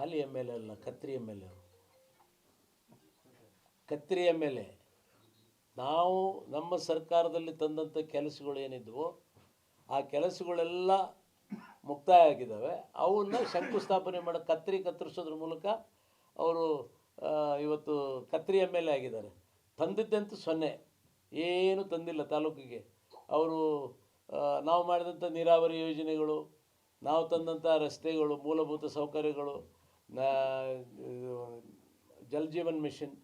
ಹಾಲಿ ಮೇಲೆ ಅಲ್ಲ ಕತ್ರಿ ಮೇಲೆ. ಎಲ್ ಎ ಕತ್ರಿ ಎಂ ಎಲ್ ಎ ನಾವು ನಮ್ಮ ಸರ್ಕಾರದಲ್ಲಿ ತಂದಂಥ ಕೆಲಸಗಳು ಏನಿದ್ವು, ಆ ಕೆಲಸಗಳೆಲ್ಲ ಮುಕ್ತಾಯ ಆಗಿದ್ದಾವೆ ಅವನ್ನ ಶಂಕುಸ್ಥಾಪನೆ ಮಾಡೋ, ಕತ್ರಿ ಕತ್ತರಿಸೋದ್ರ ಮೂಲಕ ಅವರು ಇವತ್ತು ಕತ್ರಿ ಎಂ ಎಲ್ ಎ ಆಗಿದ್ದಾರೆ. ತಂದಿದ್ದಂತೂ ಸೊನ್ನೆ. ಏನು ತಂದಿಲ್ಲ ತಾಲೂಕಿಗೆ. ಅವರು ನಾವು ಮಾಡಿದಂಥ ನೀರಾವರಿ ಯೋಜನೆಗಳು, ನಾವು ತಂದಂಥ ರಸ್ತೆಗಳು, ಮೂಲಭೂತ ಸೌಕರ್ಯಗಳು ಜಲ್ ಜೀವನ್ ಮಿಷನ್.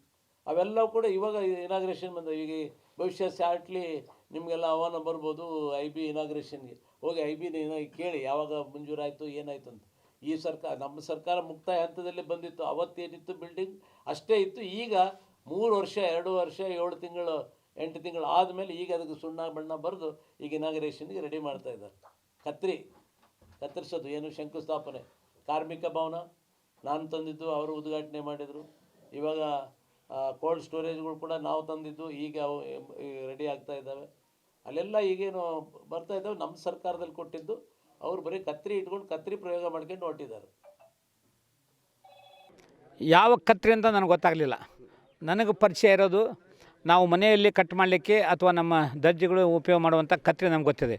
ಅವೆಲ್ಲವೂ ಕೂಡ ಇವಾಗ ಇನಾಗ್ರೇಷನ್ ಬಂದ, ಈಗ ಭವಿಷ್ಯ ಶಾರ್ಟ್ಲಿ ನಿಮಗೆಲ್ಲ ಆಹ್ವಾನ ಬರ್ಬೋದು ಐ ಬಿ ಇನಾಗ್ರೇಷನ್ಗೆ ಹೋಗಿ ಐ ಬಿ ಕೇಳಿ, ಯಾವಾಗ ಮಂಜೂರಾಯಿತು, ಏನಾಯಿತು ಅಂತ. ಈ ಸರ್ಕಾರ, ನಮ್ಮ ಸರ್ಕಾರ ಮುಕ್ತಾಯ ಹಂತದಲ್ಲಿ ಬಂದಿತ್ತು. ಅವತ್ತೇನಿತ್ತು ಬಿಲ್ಡಿಂಗ್ ಅಷ್ಟೇ ಇತ್ತು. ಈಗ ಮೂರು ವರ್ಷ, ಎರಡು ವರ್ಷ, ಏಳು ತಿಂಗಳು, ಎಂಟು ತಿಂಗಳು ಆದಮೇಲೆ ಈಗ ಅದಕ್ಕೆ ಸುಣ್ಣ ಬಣ್ಣ ಬರೆದು ಈಗ ಇನಾಗ್ರೇಷನ್ಗೆ ರೆಡಿ ಮಾಡ್ತಾ ಇದ್ದಾರೆ. ಕತ್ರಿ, ಕತ್ತರಿಸೋದು ಏನು ಶಂಕುಸ್ಥಾಪನೆ. ಕಾರ್ಮಿಕ ಭವನ ನಾನು ತಂದಿದ್ದು, ಅವರು ಉದ್ಘಾಟನೆ ಮಾಡಿದರು. ಇವಾಗ ಕೋಲ್ಡ್ ಸ್ಟೋರೇಜ್ಗಳು ಕೂಡ ನಾವು ತಂದಿದ್ದು, ಈಗ ಅವು ರೆಡಿ ಆಗ್ತಾ ಇದ್ದಾವೆ. ಅಲ್ಲೆಲ್ಲ ಈಗೇನು ಬರ್ತಾ ಇದ್ದಾವೆ ನಮ್ಮ ಸರ್ಕಾರದಲ್ಲಿ ಕೊಟ್ಟಿದ್ದು, ಅವರು ಬರೀ ಕತ್ರಿ ಇಟ್ಕೊಂಡು, ಕತ್ರಿ ಪ್ರಯೋಗ ಮಾಡ್ಕೊಂಡು ಹೊಟ್ಟಿದ್ದಾರೆ ಯಾವ ಕತ್ರಿ ಅಂತ ನನಗೆ ಗೊತ್ತಾಗಲಿಲ್ಲ. ನನಗೆ ಪರಿಚಯ ಇರೋದು, ನಾವು ಮನೆಯಲ್ಲಿ ಕಟ್ ಮಾಡಲಿಕ್ಕೆ ಅಥವಾ ನಮ್ಮ ದರ್ಜಿಗಳು ಉಪಯೋಗ ಮಾಡುವಂಥ ಕತ್ರಿ ನಮ್ಗೆ ಗೊತ್ತಿದೆ.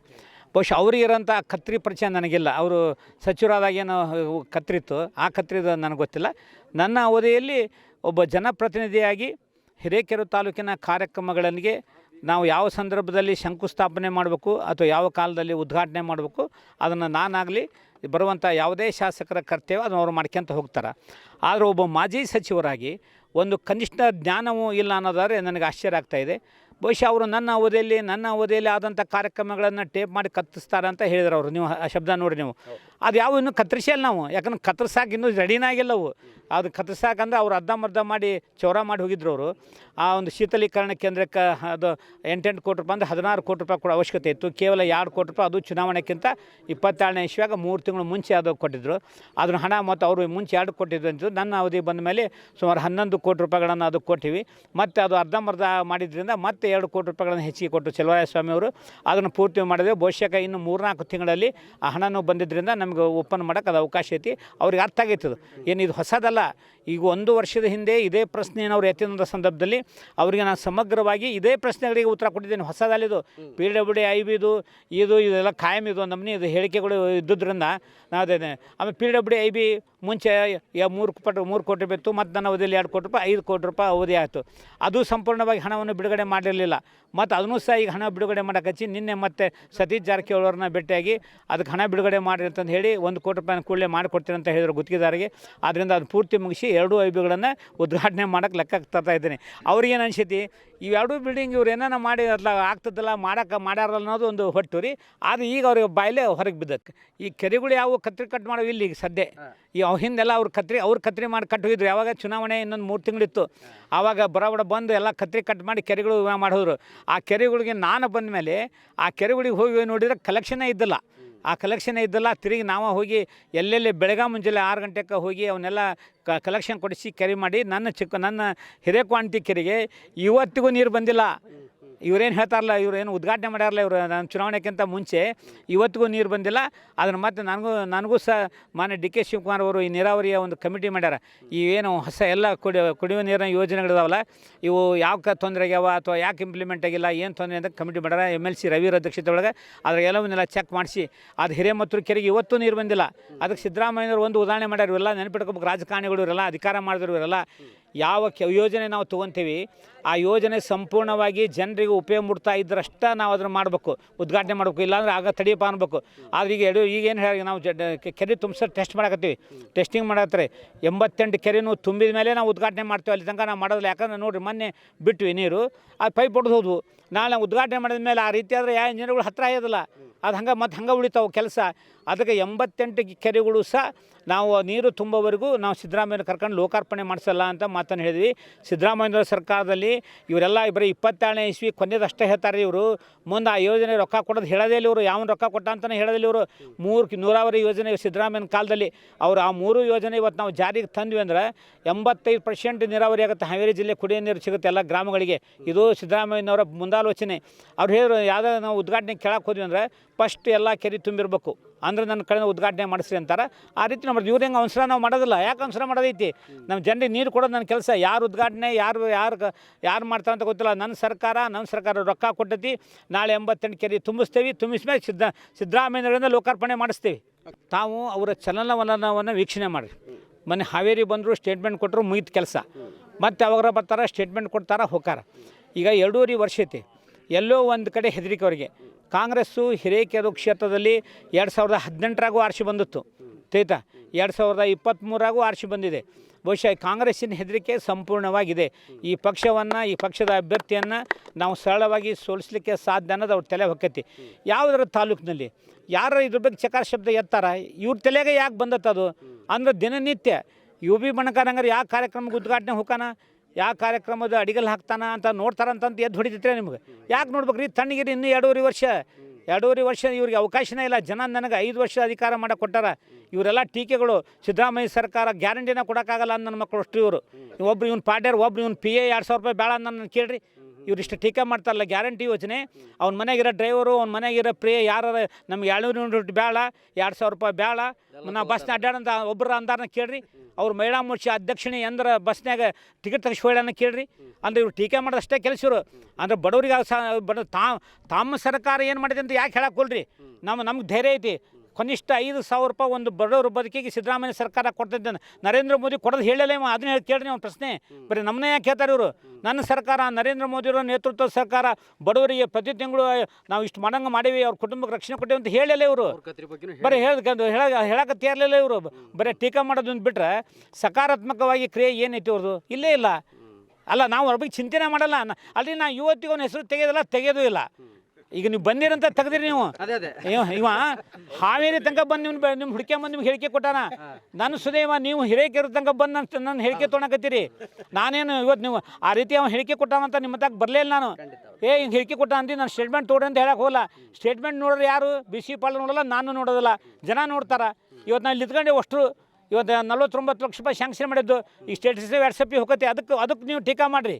ಬಹುಶಃ ಅವ್ರಿಗೆ ಇರೋಂಥ ಕತ್ರಿ ಪರಿಚಯ ನನಗಿಲ್ಲ. ಅವರು ಸಚಿವರಾದಾಗ ಏನು ಕತ್ರಿತ್ತು ಆ ಕತ್ರಿದು ನನಗೆ ಗೊತ್ತಿಲ್ಲ. ನನ್ನ ಅವಧಿಯಲ್ಲಿ ಒಬ್ಬ ಜನಪ್ರತಿನಿಧಿಯಾಗಿ ಹಿರೇಕೆರೆ ತಾಲೂಕಿನ ಕಾರ್ಯಕ್ರಮಗಳಿಗೆ ನಾವು ಯಾವ ಸಂದರ್ಭದಲ್ಲಿ ಶಂಕುಸ್ಥಾಪನೆ ಮಾಡಬೇಕು ಅಥವಾ ಯಾವ ಕಾಲದಲ್ಲಿ ಉದ್ಘಾಟನೆ ಮಾಡಬೇಕು, ಅದನ್ನು ನಾನಾಗಲಿ ಬರುವಂಥ ಯಾವುದೇ ಶಾಸಕರ ಕರ್ತವ್ಯ ಅದನ್ನು ಅವರು ಮಾಡ್ಕೊಂತ ಹೋಗ್ತಾರೆ. ಆದರೆ ಒಬ್ಬ ಮಾಜಿ ಸಚಿವರಾಗಿ ಒಂದು ಕನಿಷ್ಠ ಜ್ಞಾನವೂ ಇಲ್ಲ ಅನ್ನೋದಾದರೆ ನನಗೆ ಆಶ್ಚರ್ಯ ಆಗ್ತಾಯಿದೆ ಬಹುಶಃ ಅವರು ನನ್ನ ಅವಧಿಯಲ್ಲಿ ನನ್ನ ಅವಧಿಯಲ್ಲಿ ಆದಂಥ ಕಾರ್ಯಕ್ರಮಗಳನ್ನು ಟೇಪ್ ಮಾಡಿ ಕತ್ತಿಸ್ತಾರೆ ಅಂತ ಹೇಳಿದ್ರು ಅವರು. ನೀವು ಆ ಶಬ್ದ ನೋಡಿ ನೀವು. ಅದು ಯಾವ ಇನ್ನೂ ಕತ್ತರಿಸಿಲ್ಲ ನಾವು. ಯಾಕಂದ್ರೆ ಕತ್ತರಿಸಾಕ ಇನ್ನೂ ರೆಡಿನೇ ಆಗಿಲ್ಲ ಅವು. ಅದು ಕತ್ತರಿಸಾಕಂದ್ರೆ ಅವ್ರು ಅರ್ಧಂಬರ್ಧ ಮಾಡಿ ಚೌರ ಮಾಡಿ ಹೋಗಿದ್ರು ಅವರು. ಆ ಒಂದು ಶೀತಲೀಕರಣ ಕೇಂದ್ರಕ್ಕೆ ಅದು ಎಂಟೆಂಟು ಕೋಟಿ ರೂಪಾಯಿ ಅಂದರೆ ಹದಿನಾರು ಕೋಟಿ ರೂಪಾಯಿ ಕೊಡೋ ಅವಶ್ಯಕತೆ ಇತ್ತು. ಕೇವಲ ಎರಡು ಕೋಟಿ ರೂಪಾಯಿ ಅದು ಚುನಾವಣೆಗಿಂತ ಇಪ್ಪತ್ತೇಳನೇ ಇಶ್ವಾಗ ಮೂರು ತಿಂಗಳು ಮುಂಚೆ ಅದು ಕೊಟ್ಟಿದ್ದರು ಅದನ್ನ ಹಣ ಮತ್ತು ಅವರು ಮುಂಚೆ ಎರಡು ಕೊಟ್ಟಿದ್ದು ಅಂತ ನನ್ನ ಅವಧಿ ಬಂದ ಮೇಲೆ ಸುಮಾರು ಹನ್ನೊಂದು ಕೋಟಿ ರೂಪಾಯಿಗಳನ್ನು ಅದು ಕೊಟ್ಟಿವಿ. ಮತ್ತು ಅದು ಅರ್ಧಂಬರ್ಧ ಮಾಡಿದ್ರಿಂದ ಮತ್ತೆ ಎರಡು ಕೋಟಿ ರೂಪಾಯಿಗಳನ್ನು ಹೆಚ್ಚಿಗೆ ಕೊಟ್ಟು ಸ್ವಾಮಿ ಸ್ವಾಮಿಯವರು ಅದನ್ನು ಪೂರ್ತಿ ಮಾಡಿದೆ ಬಹುಶಃ ಇನ್ನು ಮೂರ್ನಾಲ್ಕು ತಿಂಗಳಲ್ಲಿ ಆ ಹಣನೂ ಬಂದಿದ್ದರಿಂದ ನಮಗೆ ಓಪನ್ ಮಾಡೋಕ್ಕೆ ಅದು ಅವಕಾಶ ಐತಿ. ಅವ್ರಿಗೆ ಅರ್ಥ ಆಗೈತದು. ಏನು ಇದು ಹೊಸದಲ್ಲ. ಈಗ ಒಂದು ವರ್ಷದ ಹಿಂದೆ ಇದೇ ಪ್ರಶ್ನೆಯನ್ನು ಅವ್ರು ಎತ್ತಿದ ಸಂದರ್ಭದಲ್ಲಿ ಅವರಿಗೆ ನಾನು ಸಮಗ್ರವಾಗಿ ಇದೇ ಪ್ರಶ್ನೆಗಳಿಗೆ ಉತ್ತರ ಕೊಟ್ಟಿದ್ದೇನೆ. ಹೊಸದಲ್ಲಿದು. ಪಿ ಡಬ್ಲ್ಯೂ ಡಿ, ಐ ಬಿದು ಇದು, ಇದೆಲ್ಲ ಕಾಯಂ ಇದು ನಮ್ಮನೆ ಇದು ಹೇಳಿಕೆಗಳು ಇದ್ದುದರಿಂದ ನಾವು ಅದೇ. ಆಮೇಲೆ P W D, I B ಮುಂಚೆ ಮೂರು ಪಟ್ಟು ಮೂರು ಕೋಟಿ ಬಿತ್ತು ಮತ್ತು ನನ್ನ ಅವಧಿಯಲ್ಲಿ ಎರಡು ಕೋಟಿ ರೂಪಾಯಿ ಐದು ಕೋಟಿ ರೂಪಾಯಿ ಅವಧಿ ಆಯಿತು. ಅದು ಸಂಪೂರ್ಣವಾಗಿ ಹಣವನ್ನು ಬಿಡುಗಡೆ ಮಾಡಿರಲಿಲ್ಲ. ಮತ್ತು ಅದನ್ನು ಸಹ ಈಗ ಹಣ ಬಿಡುಗಡೆ ಮಾಡೋಕೆ ಹಚ್ಚಿ ನಿನ್ನೆ ಮತ್ತೆ ಸತೀಶ್ ಜಾರಕಿಹೊಳಿ ಅವ್ರನ್ನ ಭೇಟಿಯಾಗಿ ಅದಕ್ಕೆ ಹಣ ಬಿಡುಗಡೆ ಮಾಡಿರಿ ಅಂತಂದು ಹೇಳಿ ಒಂದು ಕೋಟಿ ರೂಪಾಯಿನ ಕೂಡಲೇ ಮಾಡಿಕೊಡ್ತೀನಿ ಅಂತ ಹೇಳಿದ್ರು ಗುತ್ತಿಗೆದಾರಿಗೆ. ಆದ್ದರಿಂದ ಅದು ಪೂರ್ತಿ ಮುಗಿಸಿ ಎರಡೂ ಐಬಿಗಳನ್ನು ಉದ್ಘಾಟನೆ ಮಾಡೋಕ್ಕೆ ಲೆಕ್ಕ ತರ್ತಾ ಇದ್ದೀನಿ. ಅವ್ರಿಗೇನು ಅನ್ಸೈತಿ? ಇವೆರಡೂ ಬಿಲ್ಡಿಂಗ್ ಇವ್ರು ಏನಾನ ಮಾಡಿ ಅದ್ಲ ಆಗ್ತದಲ್ಲ ಮಾಡೋಕೆ ಮಾಡ್ಯಾರಲ್ಲ ಅನ್ನೋದು ಒಂದು ಹೊಟ್ಟು ರೀ ಆದರೆ ಈಗ ಅವ್ರಿಗೆ ಬಾಯಿಲೆ ಹೊರಗೆ ಬಿದ್ದಕ್ಕೆ. ಈ ಕೆರೆಗಳು ಯಾವ ಕತ್ತರಿ ಕಟ್ ಮಾಡೋ ಇಲ್ಲಿ ಈಗ ಸದ್ಯ. ಈ ಹಿಂದೆಲ್ಲ ಅವ್ರು ಕತ್ರಿ ಅವ್ರು ಕತ್ರಿ ಮಾಡಿ ಕಟ್ ಹೋಗಿದ್ರು. ಯಾವಾಗ ಚುನಾವಣೆ ಇನ್ನೊಂದು ಮೂರು ತಿಂಗಳಿತ್ತು. ಆವಾಗ ಬರಬಡ ಬಂದು ಎಲ್ಲ ಕತ್ರಿ ಕಟ್ ಮಾಡಿ ಕೆರೆಗಳು ಮಾಡಿದ್ರು. ಆ ಕೆರೆಗಳಿಗೆ ನಾನು ಬಂದ ಮೇಲೆ ಆ ಕೆರೆಗಳಿಗೆ ಹೋಗಿ ನೋಡಿದ್ರೆ ಕಲೆಕ್ಷನೇ ಇದ್ದಿಲ್ಲ. ಆ ಕಲೆಕ್ಷನ್ ಇದ್ದಲ್ಲ. ತಿರುಗಿ ನಾವು ಹೋಗಿ ಎಲ್ಲೆಲ್ಲಿ ಬೆಳಗ್ಗೆ ಮುಂಜಾನೆ ಆರು ಗಂಟೆಗೆ ಹೋಗಿ ಅವನ್ನೆಲ್ಲ ಕ ಕಲೆಕ್ಷನ್ ಕೊಡಿಸಿ ಕೆರೆ ಮಾಡಿ ನನ್ನ ಚಿಕ್ಕ, ನನ್ನ ಹಿರೇಕ್ವಾಂಟಿ ಕೆರೆಗೆ ಇವತ್ತಿಗೂ ನೀರು ಬಂದಿಲ್ಲ. ಇವ್ರೇನು ಹೇಳ್ತಾರಲ್ಲ, ಇವರೇನು ಉದ್ಘಾಟನೆ ಮಾಡ್ಯಾರಲ್ಲ ಇವರು, ನಾನು ಚುನಾವಣೆಗಿಂತ ಮುಂಚೆ, ಇವತ್ತಿಗೂ ನೀರು ಬಂದಿಲ್ಲ, ಅದನ್ನು ಮತ್ತೆ ನನಗೂ ನನಗೂ ಸಹ ಮಾನ್ಯ ಡಿ ಕೆ ಶಿವಕುಮಾರ್ ಅವರು ಈ ನೀರಾವರಿಯ ಒಂದು ಕಮಿಟಿ ಮಾಡ್ಯಾರ. ಈ ಏನು ಹೊಸ ಎಲ್ಲ ಕುಡಿ ಕುಡಿಯುವ ನೀರಿನ ಯೋಜನೆಗಳಿದಾವಲ್ಲ, ಇವು ಯಾವ ತೊಂದರೆ ಆಗ್ಯಾವ ಅಥವಾ ಯಾಕೆ ಇಂಪ್ಲಿಮೆಂಟ್ ಆಗಿಲ್ಲ, ಏನು ತೊಂದರೆ ಅಂತ ಕಮಿಟಿ ಮಾಡ್ಯಾರ. ಎಂ ಎಲ್ ಸಿ ರವಿರ ಅಧ್ಯಕ್ಷತೆ ಒಳಗೆ ಅದ್ರ ಎಲ್ಲವನ್ನೆಲ್ಲ ಚೆಕ್ ಮಾಡಿಸಿ, ಅದು ಹಿರೇಮತ್ತೂರು ಕೆರೆಗೆ ಇವತ್ತು ನೀರು ಬಂದಿಲ್ಲ. ಅದಕ್ಕೆ ಸಿದ್ದರಾಮಯ್ಯನವರು ಒಂದು ಉದಾಹರಣೆ ಮಾಡ್ಯಾರ, ಇವೆಲ್ಲ ನೆನಪಿಟ್ಕೋಬೇಕು, ರಾಜಕಾರಣಿಗಳು ಇವರೆಲ್ಲ ಅಧಿಕಾರ ಮಾಡಿದ್ರು ಇವರೆಲ್ಲ. ಯಾವ ಕೆ, ಯೋಜನೆ ನಾವು ತೊಗೊತೀವಿ, ಆ ಯೋಜನೆ ಸಂಪೂರ್ಣವಾಗಿ ಜನರಿಗೆ ಉಪಯೋಗ ಮುಡ್ತಾ ಇದ್ರಷ್ಟ ನಾವು ಅದನ್ನು ಮಾಡಬೇಕು, ಉದ್ಘಾಟನೆ ಮಾಡಬೇಕು, ಇಲ್ಲಾಂದ್ರೆ ಆಗ ತಡಿಯಪ್ಪ ಅನ್ಬೇಕು. ಆದ್ರೆ ಈಗ ಎಡು ಈಗೇನು ಹೇಳಿ ನಾವು ಕೆರೆ ತುಂಬಿಸೋ ಟೆಸ್ಟ್ ಮಾಡಕತ್ತೀವಿ. ಟೆಸ್ಟಿಂಗ್ ಮಾಡತ್ತಾರೆ ಎಂಬತ್ತೆಂಟು ಕೆರೆನೂ ತುಂಬಿದ ಮೇಲೆ ನಾವು ಉದ್ಘಾಟನೆ ಮಾಡ್ತೀವಿ, ಅಲ್ಲಿ ತನಕ ನಾವು ಮಾಡೋದಿಲ್ಲ. ಯಾಕಂದ್ರೆ ನೋಡಿರಿ ಮೊನ್ನೆ ಬಿಟ್ವಿ ನೀರು, ಆ ಪೈಪ್ ಹೊಡೆದು ಹೋದ್ವು. ನಾಳೆ ಉದ್ಘಾಟನೆ ಮಾಡಿದ ಮೇಲೆ ಆ ರೀತಿ ಆದರೆ ಯಾವ ಇಂಜಿನಿಯರ್ಗಳು ಹತ್ತಿರ ಆಗೋದಿಲ್ಲ ಅದು ಹಂಗೆ ಮತ್ತು ಹಂಗೆ ಉಳಿತಾವೆ ಕೆಲಸ. ಅದಕ್ಕೆ ಎಂಬತ್ತೆಂಟು ಕೆರೆಗಳು ಸಹ ನಾವು ನೀರು ತುಂಬೋವರೆಗೂ ನಾವು ಸಿದ್ದರಾಮಯ್ಯನ ಕರ್ಕೊಂಡು ಲೋಕಾರ್ಪಣೆ ಮಾಡಿಸಲ್ಲ ಅಂತ ಮಾತನ್ನು ಹೇಳಿದ್ವಿ. ಸಿದ್ದರಾಮಯ್ಯನವರ ಸರ್ಕಾರದಲ್ಲಿ ಇವರೆಲ್ಲ ಬರೀ ಇಪ್ಪತ್ತೇಳನೇ ಇಸ್ವಿ ಕೊನೆಯದಷ್ಟೇ ಹೇಳ್ತಾರೆ ಇವರು. ಮುಂದೆ ಆ ಯೋಜನೆ ರೊಕ್ಕ ಕೊಡೋದು ಹೇಳೋದೇ ಇವರು. ಯಾವನು ರೊಕ್ಕ ಕೊಟ್ಟ ಅಂತಲೇ ಹೇಳೋದಿಲ್ಲ ಇವರು. ಮೂರು ನೂರಾವರಿ ಯೋಜನೆ ಸಿದ್ದರಾಮಯ್ಯನ ಕಾಲದಲ್ಲಿ. ಅವರು ಆ ಮೂರು ಯೋಜನೆ ಇವತ್ತು ನಾವು ಜಾರಿಗೆ ತಂದ್ವಿ ಅಂದ್ರೆ ಎಂಬತ್ತೈದು ಪರ್ಸೆಂಟ್ ನೀರಾವರಿ ಆಗುತ್ತೆ. ಹಾವೇರಿ ಜಿಲ್ಲೆ ಕುಡಿಯೋ ನೀರು ಸಿಗುತ್ತೆ ಎಲ್ಲ ಗ್ರಾಮಗಳಿಗೆ. ಇದು ಸಿದ್ದರಾಮಯ್ಯನವರ ಮುಂದಾಲೋಚನೆ. ಅವ್ರು ಹೇಳಿದ್ರು ಯಾವುದೋ ನಾವು ಉದ್ಘಾಟನೆ ಕೇಳಕ್ಕೆ ಹೋದ್ವಿ ಅಂದ್ರೆ ಫಸ್ಟ್ ಎಲ್ಲ ಕೆರೆ ತುಂಬಿರಬೇಕು. ಅಂದ್ರೆ ನನ್ನ ಕಡೆ ಉದ್ಘಾಟನೆ ಮಾಡಿಸ್ರಿ ಅಂತಾರೆ. ಆ ರೀತಿ ನಮ್ಮ ಇವ್ರು ಹೆಂಗೆ ಅನುಸರ ನಾವು ಮಾಡೋದಿಲ್ಲ. ಯಾಕೆ ಅನುಸರ ಮಾಡೋದೈತಿ? ನಮ್ಮ ಜನರಿಗೆ ನೀರು ಕೊಡೋದು ನನ್ನ ಕೆಲಸ. ಯಾರು ಉದ್ಘಾಟನೆ, ಯಾರು ಯಾರು ಯಾರು ಮಾಡ್ತಾರೆ ಅಂತ ಗೊತ್ತಿಲ್ಲ. ನನ್ನ ಸರ್ಕಾರ ನನ್ನ ಸರ್ಕಾರ ರೊಕ್ಕ ಕೊಟ್ಟತಿ. ನಾಳೆ ಎಂಬತ್ತೆಂಟು ಕೆರೆ ತುಂಬಿಸ್ತೇವೆ. ತುಂಬಿಸ್ಮೇಲೆ ಸಿದ್ದ ಸಿದ್ದರಾಮಯ್ಯನವರಿಂದ ಲೋಕಾರ್ಪಣೆ ಮಾಡಿಸ್ತೀವಿ. ತಾವು ಅವರ ಚಲನವಲನವನ್ನು ವೀಕ್ಷಣೆ ಮಾಡಿರಿ. ಮೊನ್ನೆ ಹಾವೇರಿ ಬಂದರು ಸ್ಟೇಟ್ಮೆಂಟ್ ಕೊಟ್ಟರು ಮುಗಿದ ಕೆಲಸ. ಮತ್ತೆ ಅವಾಗ ಬರ್ತಾರೆ ಸ್ಟೇಟ್ಮೆಂಟ್ ಕೊಡ್ತಾರೆ ಹೋಕಾರ ಈಗ ಎರಡೂವರೆ ವರ್ಷ ಐತಿ. ಎಲ್ಲೋ ಒಂದು ಕಡೆ ಹೆದರಿಕೆ ಅವರಿಗೆ. ಕಾಂಗ್ರೆಸ್ಸು ಹಿರೇಕೆರೆ ಕ್ಷೇತ್ರದಲ್ಲಿ ಎರಡು ಸಾವಿರದ ಹದಿನೆಂಟರಾಗೂ ಆರ್ಸಿ ಬಂದಿತ್ತು. ತೈತಾ ಎರಡು ಸಾವಿರದ ಇಪ್ಪತ್ತ್ಮೂರಾಗೂ ಆರ್ಸಿ ಬಂದಿದೆ. ಬಹುಶಃ ಕಾಂಗ್ರೆಸ್ಸಿನ ಹೆದರಿಕೆ ಸಂಪೂರ್ಣವಾಗಿದೆ. ಈ ಪಕ್ಷವನ್ನು, ಈ ಪಕ್ಷದ ಅಭ್ಯರ್ಥಿಯನ್ನು ನಾವು ಸರಳವಾಗಿ ಸೋಲಿಸಲಿಕ್ಕೆ ಸಾಧ್ಯ ಅನ್ನೋದು ಅವ್ರ ತಲೆ ಹೊಕ್ಕೈತಿ. ಯಾವುದರ ತಾಲೂಕಿನಲ್ಲಿ ಯಾರು ಇದ್ರ ಬಗ್ಗೆ ಚಕಾರ ಶಬ್ದ ಎತ್ತಾರ? ಇವ್ರ ತಲೆಗೆ ಯಾಕೆ ಬಂದತ್ತದು? ಅಂದ್ರೆ ದಿನನಿತ್ಯ ಯು ಬಿ ಬಣಕಾರಂಗರು ಯಾವ ಕಾರ್ಯಕ್ರಮಕ್ಕೆ ಉದ್ಘಾಟನೆ ಹೋಗಾನ ಯಾವ ಕಾರ್ಯಕ್ರಮದ ಅಡಿಗಲ್ ಹಾಕ್ತಾನ ಅಂತ ನೋಡ್ತಾರಂತಂತ ಎದ್ದು ಹೊಡಿತೈತ್ರಿ ನಿಮ್ಗೆ. ಯಾಕೆ ನೋಡ್ಬೇಕು ರೀ ತಣ್ಣಗಿರಿ ಇನ್ನೂ ಎರಡೂವರೆ ವರ್ಷ. ಎರಡೂವರೆ ವರ್ಷ ಇವ್ರಿಗೆ ಅವಕಾಶನೇ ಇಲ್ಲ. ಜನ ನನಗೆ ಐದು ವರ್ಷ ಅಧಿಕಾರ ಮಾಡಕ್ಕೆ ಕೊಟ್ಟಾರ. ಇವರೆಲ್ಲ ಟೀಕೆಗಳು ಸಿದ್ದರಾಮಯ್ಯ ಸರ್ಕಾರ ಗ್ಯಾರಂಟಿನ ಕೊಡೋಕ್ಕಾಗಲ್ಲ ನನ್ನ ಮಕ್ಕಳು ಅಷ್ಟು ಇವರು. ಒಬ್ರು ಇವ್ನು ಪಾಡ್ಯಾರ ಒಬ್ರು ಇವ್ನು ಪಿ ಎ ಎರಡು ಸಾವಿರ ರೂಪಾಯಿ ಬೇಡ ನನ್ನ ಕೇಳ್ರಿ. ಇವ್ರಿಷ್ಟು ಟೀಕೆ ಮಾಡ್ತಾರಲ್ಲ ಗ್ಯಾರಂಟಿ ಯೋಜನೆ? ಅವ್ನ ಮನೆಗಿರೋ ಡ್ರೈವರು ಅವ್ನ ಮನೆಗಿರೋ ಪ್ರೇ ಯಾರು ನಮ್ಗೆ ಏಳ್ನೂರು ರೂಪಾಯಿ ಬೇಡ ಎರಡು ಸಾವಿರ ರೂಪಾಯಿ ಬೇಡ. ನಾ ಬಸ್ನ ಅಡ್ಡಾಡಂತ ಒಬ್ಬರು ಅಂದಾರನ್ನ ಕೇಳ್ರಿ. ಅವ್ರು ಮಹಿಳಾ ಮೋರ್ಚಾ ಅಧ್ಯಕ್ಷಣೆ ಅಂದ್ರೆ ಬಸ್ನಾಗ ಟಿಕೆಟ್ ತೆಗಿಸ್ಕೊಳ್ಳೋಣ ಕೇಳ್ರಿ. ಅಂದ್ರೆ ಇವ್ರು ಟೀಕೆ ಮಾಡೋದಷ್ಟೇ ಕೆಲಸ ಇವರು. ಅಂದ್ರೆ ಬಡವರಿಗೆ ಸಹ ಬಡ ತಾ ತಮ್ಮ ಸರ್ಕಾರ ಏನು ಮಾಡಿದೆ ಅಂತ ಯಾಕೆ ಹೇಳಕ್ಕೆ ಹೋಲ್ರಿ? ನಮ್ಮ ನಮ್ಗೆ ಧೈರ್ಯ ಐತಿ. ಕನಿಷ್ಠ ಐದು ಸಾವಿರ ರೂಪಾಯಿ ಒಂದು ಬಡವರು ಬದುಕಿಗೆ ಸಿದ್ದರಾಮಯ್ಯ ಸರ್ಕಾರ ಕೊಡ್ತಿದ್ದ ನರೇಂದ್ರ ಮೋದಿ ಕೊಡೋದು ಹೇಳಲೇ ಅದನ್ನ ಹೇಳಿ ಕೇಳ್ರಿ ಅವ್ನು ಪ್ರಶ್ನೆ. ಬರೀ ನಮ್ಮನ್ನೇ ಯಾಕೆ ಹೇಳ್ತಾರೆ ಇವರು? ನನ್ನ ಸರ್ಕಾರ ನರೇಂದ್ರ ಮೋದಿ ಅವರ ನೇತೃತ್ವದ ಸರ್ಕಾರ ಬಡವರಿಗೆ ಪ್ರತಿ ತಿಂಗಳು ನಾವು ಇಷ್ಟು ಮಾಡಂಗೆ ಮಾಡೀವಿ ಅವ್ರ ಕುಟುಂಬಕ್ಕೆ ರಕ್ಷಣೆ ಕೊಟ್ಟೇವೆ ಅಂತ ಹೇಳಲೇ ಇವರು. ಬರೀ ಹೇಳ ಹೇಳ ಹೇಳಕ್ಕೆ ಇರಲಿಲ್ಲ ಇವರು. ಬರೀ ಟೀಕಾ ಮಾಡೋದನ್ನು ಬಿಟ್ರೆ ಸಕಾರಾತ್ಮಕವಾಗಿ ಕ್ರಿಯೆ ಏನೈತಿ ಅವ್ರದ್ದು ಇಲ್ಲೇ ಇಲ್ಲ. ಅಲ್ಲ ನಾವು ಅವ್ರ ಬಗ್ಗೆ ಚಿಂತನೆ ಮಾಡಲ್ಲ. ಅಲ್ಲಿ ಅಲ್ರಿ ನಾ ಇವತ್ತಿಗೆ ಅವನ ಹೆಸರು ತೆಗೆಯೋದಿಲ್ಲ ತೆಗೆಯೋದು ಇಲ್ಲ. ಈಗ ನೀವು ಬಂದಿರಂತ ತೆಗ್ದಿರಿ ನೀವು. ಇವ ಇವ ಹಾವೇರಿ ತನಕ ಬಂದು ನಿಮ್ಮ ನಿಮ್ಮ ಹುಡುಕ್ಯ ನಿಮ್ಗೆ ಹೇಳಿಕೆ ಕೊಟ್ಟಾನ? ನಾನು ಸುದೇವ ನೀವು ಹಿರೇಕೆರೆ ತನಕ ಬಂದು ನನ್ನ ನನ್ನ ಹೇಳಿಕೆ ತೊಗೊಳಕತ್ತೀರಿ ನಾನೇನು ಇವತ್ತು ನೀವು ಆ ರೀತಿ ಅವ್ನು ಹೇಳಿಕೆ ಕೊಟ್ಟಾನಂತ ನಿಮ್ಮ ತಾಗ ಬರಲೇ ಇಲ್ಲ ನಾನು. ಏ ಹಿಂಗೆ ಹೇಳಿಕೆ ಕೊಟ್ಟ ಅಂತ ನಾನು ಸ್ಟೇಟ್ಮೆಂಟ್ ತೊಗೊಡಿ ಅಂತ ಹೇಳಕ್ಕೆ ಹೋಗಲ್ಲ. ಸ್ಟೇಟ್ಮೆಂಟ್ ನೋಡಿದ್ರೆ ಯಾರು? ಬಿ ಸಿ ಪಾಲ್ ನೋಡಲ್ಲ ನಾನು ನೋಡೋದಿಲ್ಲ. ಜನ ನೋಡ್ತಾರೆ. ಇವತ್ತು ನಾನು ನಿಂತ್ಕೊಂಡೆ ಅಷ್ಟು ಇವತ್ತು ನಲ್ವತ್ತೊಂಬತ್ತು ಲಕ್ಷ ರೂಪಾಯಿ ಶಾಂಕ್ಷನ್ ಮಾಡಿದ್ದು. ಈ ಸ್ಟೇಟಸ್ ವಾಟ್ಸಪ್ಪಿಗೆ ಹೋಗತ್ತೆ. ಅದಕ್ಕೆ ಅದಕ್ಕೆ ನೀವು ಟೀಕಾ ಮಾಡಿರಿ.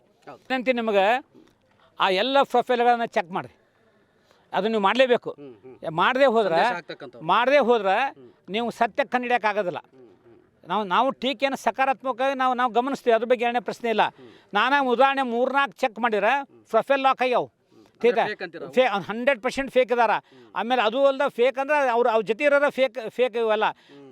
ಅಂತೀನಿ ನಿಮಗೆ? ಆ ಎಲ್ಲ ಪ್ರೊಫೈಲ್ಗಳನ್ನು ಚೆಕ್ ಮಾಡಿರಿ. ಅದು ನೀವು ಮಾಡಲೇಬೇಕು. ಮಾಡದೆ ಹೋದ್ರೆ ಮಾಡದೇ ಹೋದ್ರೆ ನೀವು ಸತ್ಯಕ್ಕೆ ಕಂಡಿಡಿಯೋಕ್ಕಾಗೋದಿಲ್ಲ ನಾವು ನಾವು ಟೀಕೆಯನ್ನು ಸಕಾರಾತ್ಮಕವಾಗಿ ನಾವು ನಾವು ಗಮನಿಸ್ತೀವಿ. ಅದ್ರ ಬಗ್ಗೆ ಎರಡನೇ ಪ್ರಶ್ನೆ ಇಲ್ಲ. ನಾನು ಉದಾಹರಣೆ ಮೂರ್ನಾಲ್ಕು ಚೆಕ್ ಮಾಡಿದ್ರೆ ಪ್ರೊಫೈಲ್ ಲಾಕ್ ಆಗ್ಯಾವ. ಠೀಕ ಅಂತೀರ ಫೇ ಹಂಡ್ರೆಡ್ ಪರ್ಸೆಂಟ್ ಫೇಕ್ ಇದಾರ ಆಮೇಲೆ ಅದು ಅಲ್ದ ಫೇಕ್ ಅಂದ್ರೆ ಅವ್ರು ಅವ್ರ ಜೊತೆ ಇರೋರ ಫೇಕ್ ಫೇಕ್ ಇವೆಲ್ಲ.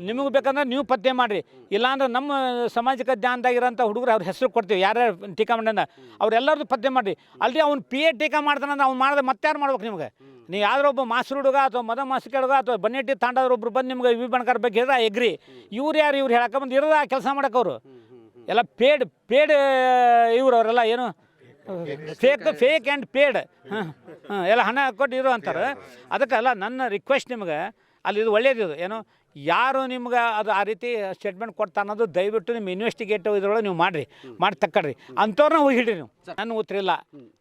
ನಿಮಗೆ ಬೇಕಂದ್ರೆ ನೀವು ಪತ್ತೆ ಮಾಡಿರಿ. ಇಲ್ಲಾಂದ್ರೆ ನಮ್ಮ ಸಾಮಾಜಿಕ ಜ್ಞಾನದಾಗಿರೋಂಥ ಹುಡುಗರು ಅವ್ರ ಹೆಸರು ಕೊಡ್ತೀವಿ ಯಾರ್ಯಾರು ಟೀಕಾ ಮಾಡ್ಯಂದ ಅವ್ರೆಲ್ಲರದ್ದು ಪತ್ತೆ ಮಾಡಿರಿ. ಅಲ್ರಿ ಅವ್ನು ಪಿ ಎ ಟೀಕಾ ಮಾಡ್ತಾನಂದ್ರೆ ಅವ್ನು ಮಾಡಿದ್ರೆ ಮತ್ತೆ ಯಾರು ಮಾಡ್ಬೇಕು ನಿಮಗೆ? ನೀವು ಯಾರೋ ಒಬ್ಬ ಮಾಸ್ರು ಹುಡುಗ ಅಥವಾ ಮದ ಮಾಸಿಕ ಹುಡುಗ ಅಥವಾ ಬನ್ನೆಟ್ಟಿ ತಾಂಡಾದ್ರು ಒಬ್ರು ಬಂದು ನಿಮ್ಗೆ ವಿ ಬಣಕಾರ ಬಗ್ಗೆ ಹೇಳಿದ್ರೆ ಎಗ್ರಿ. ಇವ್ರು ಯಾರು ಇವ್ರು ಹೇಳಕ್ಕೆ ಬಂದು ಇರೋದ ಕೆಲಸ ಮಾಡೋಕ್ಕವರು ಎಲ್ಲ ಪೇಡ್ ಪೇಡ್ ಇವ್ರು ಅವರೆಲ್ಲ ಏನು? ಫೇಕ್ ಫೇಕ್ ಆ್ಯಂಡ್ ಪೇಡ್ ಹಾಂ ಹಾಂ ಎಲ್ಲ ಹಣ ಕೊಟ್ಟು ಇರೋ ಅಂತಾರೆ. ಅದಕ್ಕೆಲ್ಲ ನನ್ನ ರಿಕ್ವೆಸ್ಟ್ ನಿಮ್ಗೆ ಅಲ್ಲಿ ಇದು ಒಳ್ಳೇದಿದು ಏನು ಯಾರು ನಿಮ್ಗೆ ಅದು ಆ ರೀತಿ ಸ್ಟೇಟ್ಮೆಂಟ್ ಕೊಡ್ತಾ ಅನ್ನೋದು ದಯವಿಟ್ಟು ನಿಮ್ಮ ಇನ್ವೆಸ್ಟಿಗೇಟಿವ್ ಇದ್ರೊಳಗೆ ನೀವು ಮಾಡಿರಿ. ಮಾಡಿ ತಕ್ಕಡ್ರಿ. ಅಂಥವ್ರನ್ನ ಹೋಗಿ ಹಿಡ್ರಿ ನೀವು. ನನ್ನ ಉತ್ತರ ಇಲ್ಲ.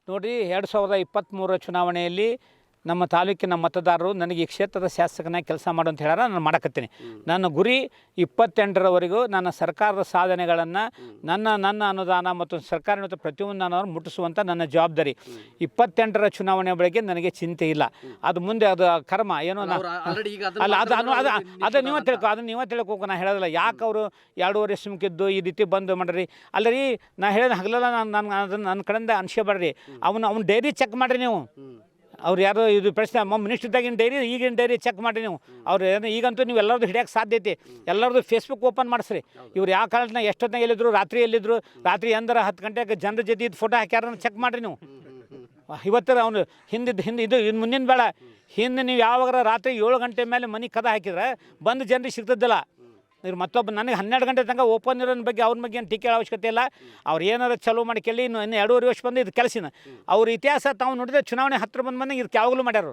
ನೋಡಿರಿ ಎರಡು ಸಾವಿರದ ಇಪ್ಪತ್ತ್ಮೂರರ ಚುನಾವಣೆಯಲ್ಲಿ ನಮ್ಮ ತಾಲೂಕಿನ ಮತದಾರರು ನನಗೆ ಈ ಕ್ಷೇತ್ರದ ಶಾಸಕನಾಗಿ ಕೆಲಸ ಮಾಡು ಅಂತ ಹೇಳಾರ ನಾನು ಮಾಡಕತ್ತೀನಿ. ನನ್ನ ಗುರಿ ಇಪ್ಪತ್ತೆಂಟರವರೆಗೂ ನನ್ನ ಸರ್ಕಾರದ ಸಾಧನೆಗಳನ್ನು ನನ್ನ ನನ್ನ ಅನುದಾನ ಮತ್ತು ಸರ್ಕಾರ ಮತ್ತು ಪ್ರತಿಯೊಂದು ನಾನು ಮುಟ್ಟಿಸುವಂಥ ನನ್ನ ಜವಾಬ್ದಾರಿ. ಇಪ್ಪತ್ತೆಂಟರ ಚುನಾವಣೆ ಬಳಿಗೆ ನನಗೆ ಚಿಂತೆ ಇಲ್ಲ. ಅದು ಮುಂದೆ ಅದು ಕರ್ಮ ಏನೋ ಅಲ್ಲ ಅದು ಅದು ಅದು ನೀವೇ. ತಿಳ್ಕೊ ಅದನ್ನು ನೀವೇ ತಿಳ್ಕೊಬೇಕು ನಾ ಹೇಳೋದಿಲ್ಲ. ಯಾಕೆ ಅವರು ಎರಡೂವರೆ ಸುಮ್ಕಿದ್ದು ಈ ರೀತಿ ಬಂದು ಮಾಡ್ರಿ? ಅಲ್ಲ ರೀ ನಾ ಹೇಳಿದ ಹಗಲಲ್ಲ ನಾನು ನನ್ನ ಅದನ್ನು ನನ್ನ ಕಡೆಯಿಂದ ಅನ್ಸ್ಕೊಬೇಡ್ರಿ. ಅವನು ಅವ್ನು ಡೈರಿ ಚೆಕ್ ಮಾಡಿರಿ ನೀವು. ಅವ್ರು ಯಾರು ಇದು ಪ್ರಶ್ನೆ ಮಿನಿಸ್ಟರ್ ಇದ್ದಾಗಿನ ಡೈರಿ ಈಗಿನ ಡೈರಿ ಚೆಕ್ ಮಾಡಿ ನೀವು. ಅವ್ರು ಏನು ಈಗಂತೂ ನೀವು ಎಲ್ಲರದ್ದು ಹಿಡಿಯಕ್ಕೆ ಸಾಧ್ಯ ಐತಿ. ಎಲ್ಲರದು ಫೇಸ್ಬುಕ್ ಓಪನ್ ಮಾಡಿಸ್ರಿ. ಇವ್ರು ಯಾವ ಕಾಲದ ಎಷ್ಟೊತ್ತಿನಾಗ ಎಲ್ಲಿದ್ರು ರಾತ್ರಿ ಎಲ್ಲಿದ್ರು ರಾತ್ರಿ ಅಂದ್ರೆ ಹತ್ತು ಗಂಟೆಗೆ ಜನರ ಜೊತೆ ಇದು ಫೋಟೋ ಹಾಕ್ಯಾರ ಚೆಕ್ ಮಾಡಿರಿ ನೀವು. ಇವತ್ತರ ಅವನು ಹಿಂದಿದ್ದು ಹಿಂದೆ ಇದು ಇನ್ನು ಮುಂದಿನ ಬೇಡ ಹಿಂದೆ ನೀವು ಯಾವಾಗ ರಾತ್ರಿ ಏಳು ಗಂಟೆ ಮೇಲೆ ಮನೆ ಕದ ಹಾಕಿದ್ರೆ ಬಂದು ಜನರಿಗೆ ಸಿಗ್ತದಿಲ್ಲ ಇವ್ರು ಮತ್ತೊಬ್ಬ ನನಗೆ ಹನ್ನೆರಡು ಗಂಟೆ ತನಕ ಓಪನ್ ಇರೋನ ಬಗ್ಗೆ ಅವ್ರ ಬಗ್ಗೆ ಏನು ಟೀಕೆ ಅವಶ್ಯಕತೆ ಇಲ್ಲ. ಅವ್ರು ಏನಾರು ಚಲೋ ಮಾಡಿ ಕೇಳಿ ಇನ್ನು ಇನ್ನು ಎರಡೂವರೆ ವರ್ಷ ಬಂದು ಇದು ಕೆಲಸಿನ. ಅವ್ರ ಇತಿಹಾಸ ತಾವು ನೋಡಿದ್ರೆ ಚುನಾವಣೆ ಹತ್ತಿರ ಬಂದ ಮನೆ ಇದಕ್ಕೆ ಯಾವಾಗಲೂ ಮಾಡ್ಯಾರ.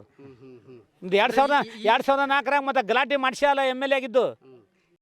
ಒಂದು ಎರಡು ಸಾವಿರದ ಎರಡು ಸಾವಿರದ ನಾಲ್ಕರಾಗ ಮತ್ತೆ ಗಲಾಟೆ ಮಾಡಿಸಲ್ಲ ಎಂ ಎಲ್ ಎ ಆಗಿದ್ದು.